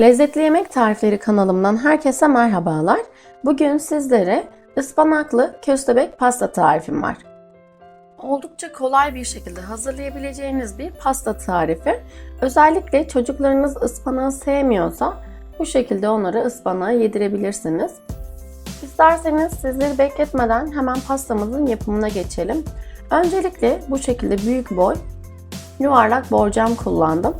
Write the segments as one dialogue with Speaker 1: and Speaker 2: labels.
Speaker 1: Lezzetli Yemek Tarifleri kanalımdan herkese merhabalar. Bugün sizlere ıspanaklı köstebek pasta tarifim var. Oldukça kolay bir şekilde hazırlayabileceğiniz bir pasta tarifi. Özellikle çocuklarınız ıspanağı sevmiyorsa bu şekilde onlara ıspanağı yedirebilirsiniz. İsterseniz sizleri bekletmeden hemen pastamızın yapımına geçelim. Öncelikle bu şekilde büyük boy yuvarlak borcam kullandım.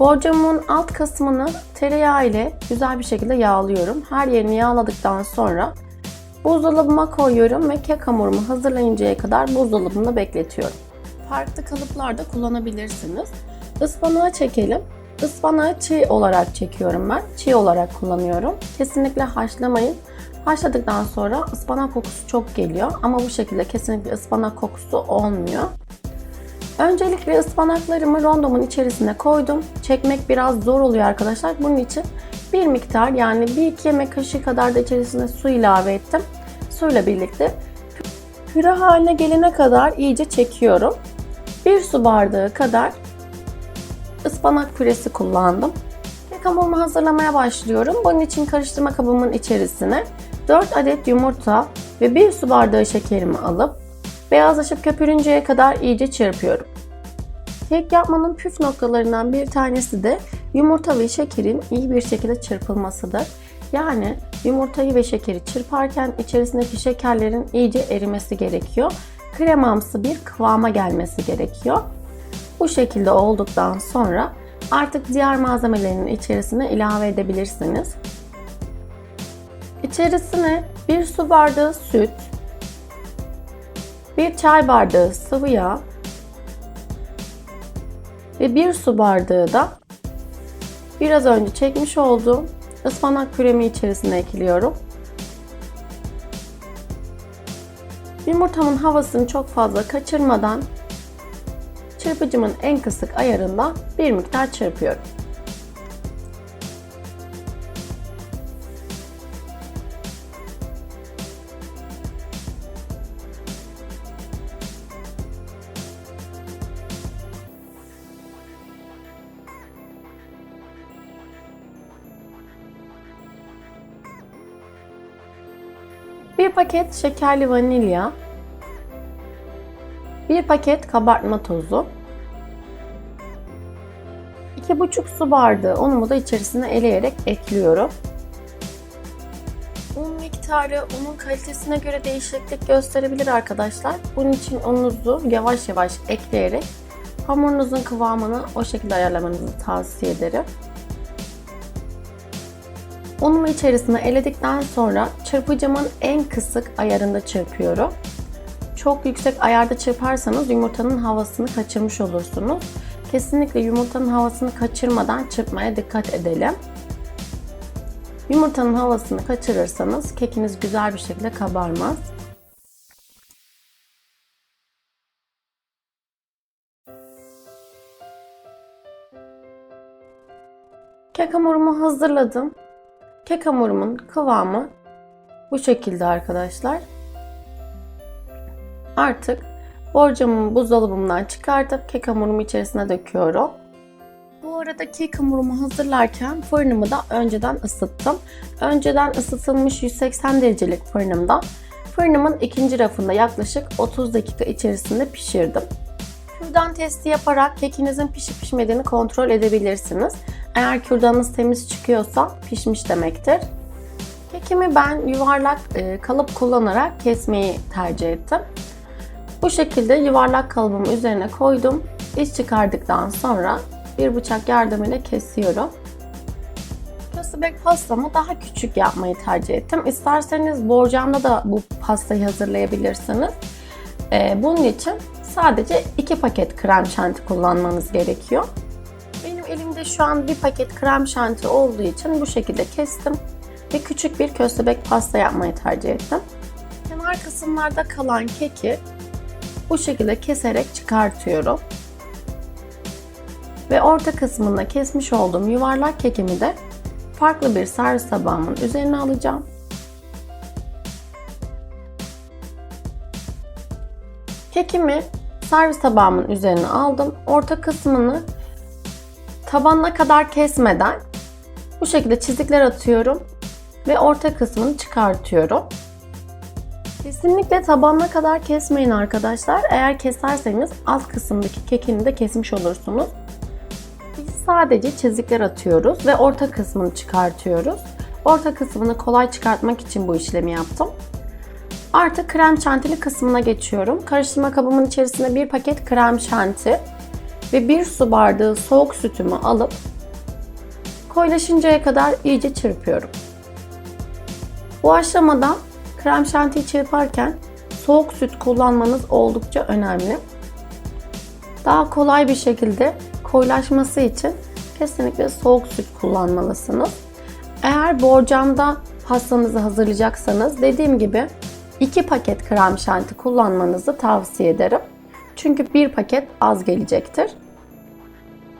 Speaker 1: Borcamın alt kısmını tereyağı ile güzel bir şekilde yağlıyorum. Her yerini yağladıktan sonra buzdolabıma koyuyorum ve kek hamurumu hazırlayıncaya kadar buzdolabında bekletiyorum. Farklı kalıplarda kullanabilirsiniz. Ispanağı çekelim. Ispanağı çiğ olarak çekiyorum ben. Çiğ olarak kullanıyorum. Kesinlikle haşlamayın. Haşladıktan sonra ıspanak kokusu çok geliyor ama bu şekilde kesinlikle ıspanak kokusu olmuyor. Öncelikle ıspanaklarımı rondomun içerisine koydum. Çekmek biraz zor oluyor arkadaşlar. Bunun için bir miktar yani bir iki yemek kaşığı kadar da içerisine su ilave ettim. Suyla birlikte püre haline gelene kadar iyice çekiyorum. Bir su bardağı kadar ıspanak püresi kullandım. Kek hamurumu hazırlamaya başlıyorum. Bunun için karıştırma kabımın içerisine 4 adet yumurta ve 1 su bardağı şekerimi alıp beyazlaşıp köpürünceye kadar iyice çırpıyorum. Kek yapmanın püf noktalarından bir tanesi de yumurta ve şekerin iyi bir şekilde çırpılmasıdır. Yani yumurtayı ve şekeri çırparken içerisindeki şekerlerin iyice erimesi gerekiyor. Kremamsı bir kıvama gelmesi gerekiyor. Bu şekilde olduktan sonra artık diğer malzemelerin içerisine ilave edebilirsiniz. İçerisine 1 su bardağı süt, 1 çay bardağı sıvı yağ ve 1 su bardağı da biraz önce çekmiş olduğum ıspanak püremi içerisine ekliyorum. Yumurtamın havasını çok fazla kaçırmadan çırpıcımın en kısık ayarında bir miktar çırpıyorum. Bir paket şekerli vanilya, bir paket kabartma tozu, 2,5 su bardağı unumu da içerisine eleyerek ekliyorum. Un miktarı unun kalitesine göre değişiklik gösterebilir arkadaşlar. Bunun için ununuzu yavaş yavaş ekleyerek hamurunuzun kıvamını o şekilde ayarlamanızı tavsiye ederim. Unumu içerisine eledikten sonra çırpıcımın en kısık ayarında çırpıyorum. Çok yüksek ayarda çırparsanız yumurtanın havasını kaçırmış olursunuz. Kesinlikle yumurtanın havasını kaçırmadan çırpmaya dikkat edelim. Yumurtanın havasını kaçırırsanız kekiniz güzel bir şekilde kabarmaz. Kek hamurumu hazırladım. Kek hamurumun kıvamı bu şekilde arkadaşlar. Artık borcamımı buzdolabımdan çıkartıp kek hamurumu içerisine döküyorum. Bu arada kek hamurumu hazırlarken fırınımı da önceden ısıttım. Önceden ısıtılmış 180 derecelik fırınımda fırınımın ikinci rafında yaklaşık 30 dakika içerisinde pişirdim. Kürdan testi yaparak kekinizin pişip pişmediğini kontrol edebilirsiniz. Eğer kürdanınız temiz çıkıyorsa pişmiş demektir. Kekimi ben yuvarlak e, kalıp kullanarak kesmeyi tercih ettim. Bu şekilde yuvarlak kalıbımı üzerine koydum. İç çıkardıktan sonra bir bıçak yardımıyla kesiyorum. Köstebek pastamı daha küçük yapmayı tercih ettim. İsterseniz borcamda da bu pastayı hazırlayabilirsiniz. E, bunun için sadece 2 paket krem şanti kullanmanız gerekiyor. Benim elimde şu an bir paket krem şanti olduğu için bu şekilde kestim ve küçük bir köstebek pasta yapmayı tercih ettim. Kenar kısımlarda kalan keki bu şekilde keserek çıkartıyorum. Ve orta kısmında kesmiş olduğum yuvarlak kekimi de farklı bir servis tabağımın üzerine alacağım. Kekimi servis tabağımın üzerine aldım. Orta kısmını tabanına kadar kesmeden Bu şekilde çizikler atıyorum ve orta kısmını çıkartıyorum. Kesinlikle tabanına kadar kesmeyin arkadaşlar. Eğer keserseniz alt kısımdaki kekini de kesmiş olursunuz. Biz sadece çizikler atıyoruz ve orta kısmını çıkartıyoruz. Orta kısmını kolay çıkartmak için bu işlemi yaptım. Artık krem şantili kısmına geçiyorum. Karıştırma kabımın içerisine bir paket krem şanti ve bir su bardağı soğuk sütümü alıp koyulaşıncaya kadar iyice çırpıyorum. Bu aşamada krem şantiyi çırparken soğuk süt kullanmanız oldukça önemli. Daha kolay bir şekilde koyulaşması için kesinlikle soğuk süt kullanmalısınız. Eğer borcamda pastanızı hazırlayacaksanız dediğim gibi 2 paket krem şanti kullanmanızı tavsiye ederim. Çünkü bir paket az gelecektir.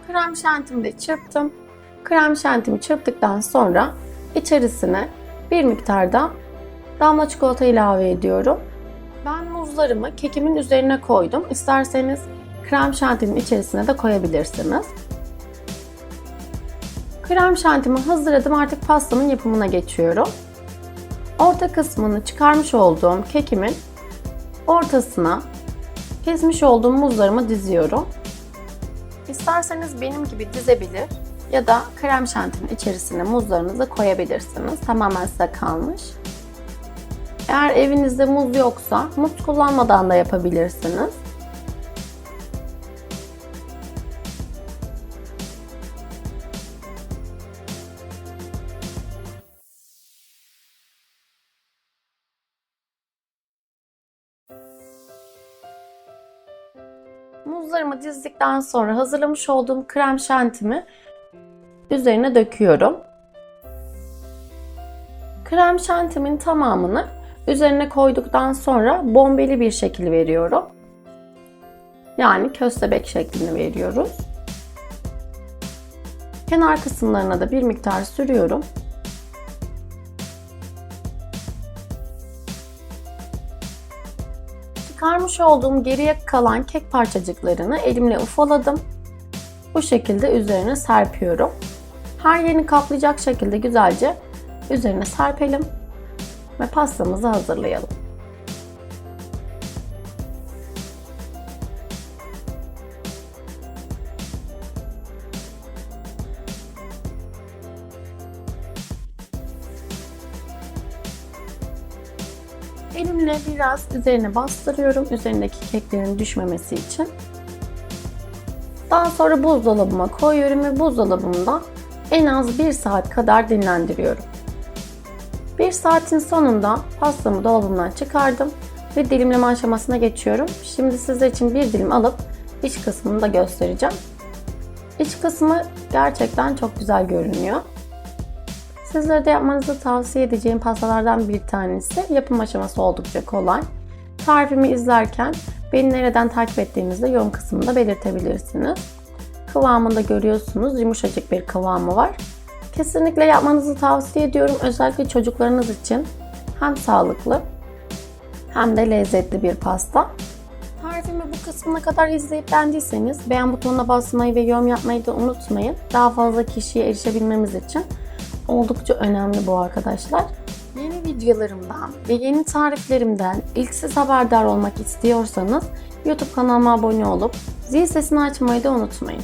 Speaker 1: Krem şantimi de çırptım. Krem şantimi çırptıktan sonra içerisine bir miktarda damla çikolata ilave ediyorum. Ben muzlarımı kekimin üzerine koydum. İsterseniz krem şantinin içerisine de koyabilirsiniz. Krem şantimi hazırladım. Artık pastanın yapımına geçiyorum. Orta kısmını çıkarmış olduğum kekimin ortasına kesmiş olduğum muzlarımı diziyorum. İsterseniz benim gibi dizebilir ya da krem şantinin içerisine muzlarınızı koyabilirsiniz. Tamamen size kalmış. Eğer evinizde muz yoksa muz kullanmadan da yapabilirsiniz. Muzlarımı dizdikten sonra hazırlamış olduğum krem şantimi üzerine döküyorum. Krem şantimin tamamını üzerine koyduktan sonra bombeli bir şekil veriyorum. Yani köstebek şeklini veriyoruz. Kenar kısımlarına da bir miktar sürüyorum. Çıkarmış olduğum geriye kalan kek parçacıklarını elimle ufaladım. Bu şekilde üzerine serpiyorum. Her yerini kaplayacak şekilde güzelce üzerine serpelim ve pastamızı hazırlayalım. Elimle biraz üzerine bastırıyorum üzerindeki keklerin düşmemesi için. Daha sonra buzdolabıma koyuyorum ve buzdolabımda en az 1 saat kadar dinlendiriyorum. 1 saatin sonunda pastamı dolabımdan çıkardım ve dilimleme aşamasına geçiyorum. Şimdi sizler için bir dilim alıp iç kısmını da göstereceğim. İç kısmı gerçekten çok güzel görünüyor. Sizlere de yapmanızı tavsiye edeceğim pastalardan bir tanesi. Yapım aşaması oldukça kolay. Tarifimi izlerken beni nereden takip ettiğinizde yorum kısmında belirtebilirsiniz. Kıvamını da görüyorsunuz. Yumuşacık bir kıvamı var. Kesinlikle yapmanızı tavsiye ediyorum. Özellikle çocuklarınız için hem sağlıklı hem de lezzetli bir pasta. Tarifimi bu kısmına kadar izleyip beğendiyseniz beğen butonuna basmayı ve yorum yapmayı da unutmayın. Daha fazla kişiye erişebilmemiz için oldukça önemli bu arkadaşlar. Yeni videolarımdan ve yeni tariflerimden ilk siz haberdar olmak istiyorsanız YouTube kanalıma abone olup zil sesini açmayı da unutmayın.